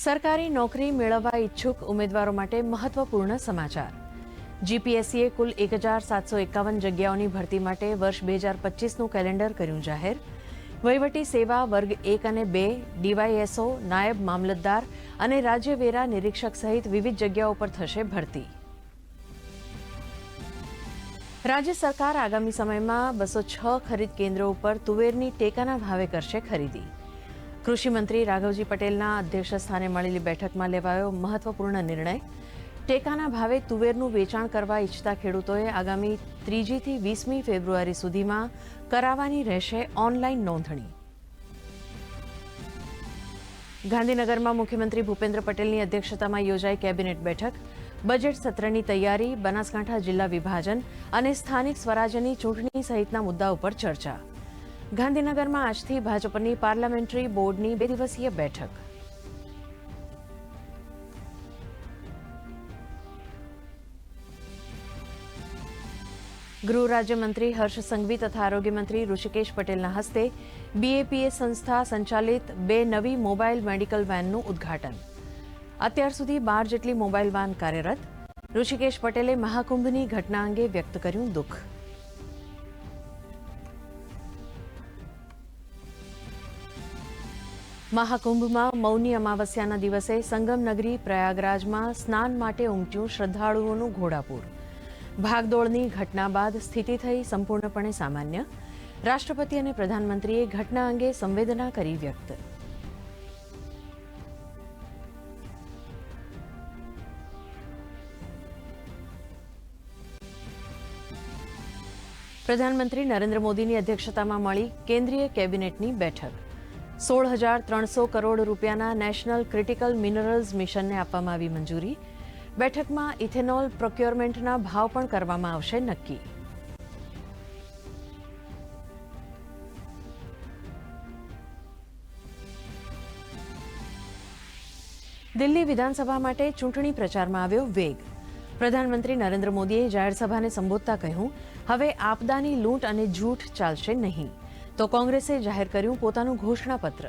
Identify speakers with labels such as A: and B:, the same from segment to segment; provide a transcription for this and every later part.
A: સરકારી નોકરી મેળવવા ઈચ્છુક ઉમેદવારો માટે મહત્વપૂર્ણ સમાચાર. જીપીએસસીએ કુલ એક હજાર સાતસો એકાવન જગ્યાઓની ભરતી માટે વર્ષ બે હજાર પચીસનું કેલેન્ડર કર્યું જાહેર. વહીવટી સેવા વર્ગ એક અને બે, ડીવાયએસઓ, નાયબ મામલતદાર અને રાજ્ય વેરા નિરીક્ષક સહિત વિવિધ જગ્યાઓ પર થશે ભરતી. રાજ્ય સરકાર આગામી સમયમાં બસો છ ખરીદ કેન્દ્રો ઉપર તુવેરની ટેકાના ભાવે કરશે ખરીદી. કૃષિમંત્રી રાઘવજી પટેલના અધ્યક્ષ સ્થાને મળેલી બેઠકમાં લેવાયો મહત્વપૂર્ણ નિર્ણય. ટેકાના ભાવે તુવેરનું વેચાણ કરવા ઈચ્છતા ખેડૂતોએ આગામી ત્રીજીથી વીસમી ફેબ્રુઆરી સુધીમાં કરાવવાની રહેશે ઓનલાઈન નોંધણી. ગાંધીનગરમાં મુખ્યમંત્રી ભૂપેન્દ્ર પટેલની અધ્યક્ષતામાં યોજાઈ કેબિનેટ બેઠક. બજેટ સત્રની તૈયારી, બનાસકાંઠા જિલ્લા વિભાજન અને સ્થાનિક સ્વરાજ્યની ચૂંટણી સહિતના મુદ્દા ઉપર ચર્ચા. ગાંધીનગરમાં આજથી ભાજપની પાર્લામેન્ટરી બોર્ડની બે દિવસીય બેઠક. ગૃહ રાજ્યમંત્રી હર્ષ સંઘવી તથા આરોગ્ય મંત્રી ઋષિકેશ પટેલના હસ્તે બીએપીએ સંસ્થા સંચાલિત બે નવી મોબાઈલ મેડિકલ વેનનું ઉદ્ઘાટન. અત્યાર સુધી બાર જેટલી મોબાઈલ વાન કાર્યરત, ઋષિકેશ પટેલે મહાકુંભની ઘટના અંગે વ્યક્ત કર્યું દુઃખ. મહાકુંભમાં મૌની અમાવસ્યાના દિવસે સંગમનગરી પ્રયાગરાજમાં સ્નાન માટે ઉમટ્યું શ્રદ્ધાળુઓનું ઘોડાપૂર. ભાગદોડની ઘટના બાદ સ્થિતિ થઈ સંપૂર્ણપણે સામાન્ય. રાષ્ટ્રપતિ અને પ્રધાનમંત્રીએ ઘટના અંગે સંવેદના કરી વ્યક્ત. પ્રધાનમંત્રી નરેન્દ્ર મોદીની અધ્યક્ષતામાં મળી કેન્દ્રીય કેબિનેટની બેઠક. સોળ હજાર ત્રણસો કરોડ રૂપિયાના નેશનલ ક્રિટિકલ મિનરલ્સ મિશનને આપવામાં આવી મંજૂરી. બેઠકમાં ઇથેનોલ પ્રોક્યોરમેન્ટના ભાવ પણ કરવામાં આવશે નક્કી. દિલ્હી વિધાનસભા માટે ચૂંટણી પ્રચારમાં આવ્યો વેગ. પ્રધાનમંત્રી નરેન્દ્ર મોદીએ જાહેર સભાને સંબોધતા કહ્યું, હવે આપદાની લૂંટ અને જૂઠ ચાલશે નહીં. તો કોંગ્રેસે જાહેર કર્યું પોતાનું ઘોષણાપત્ર.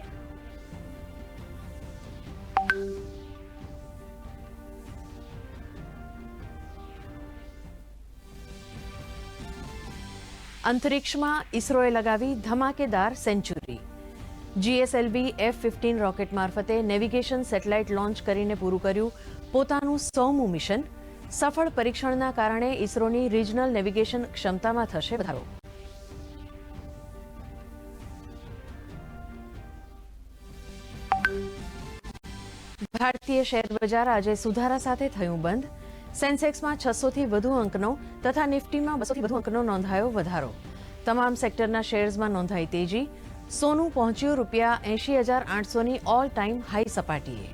A: અંતરિક્ષમાં ઇસરોએ લગાવી ધમાકેદાર century. GSLV F fifteen rocket મારફતે નેવિગેશન સેટેલાઇટ લોન્ચ કરીને પૂરું કર્યું પોતાનું સોમું મિશન. સફળ પરીક્ષણના કારણે ઇસરોની રિજનલ નેવિગેશન ક્ષમતામાં થશે વધારો. ભારતીય શેર બજાર આજે સુધારા સાથે થયું બંધ. સેન્સેક્સમાં છસોથી વધુ અંકનો તથા નિફ્ટીમાં બસોથી વધુ અંકનો નોંધાયો વધારો. તમામ સેક્ટરના શેર્સમાં નોંધાઈ તેજી. સોનું પહોંચ્યું રૂપિયા એંશી હજાર આઠસોની ઓલ ટાઈમ હાઈ સપાટીએ.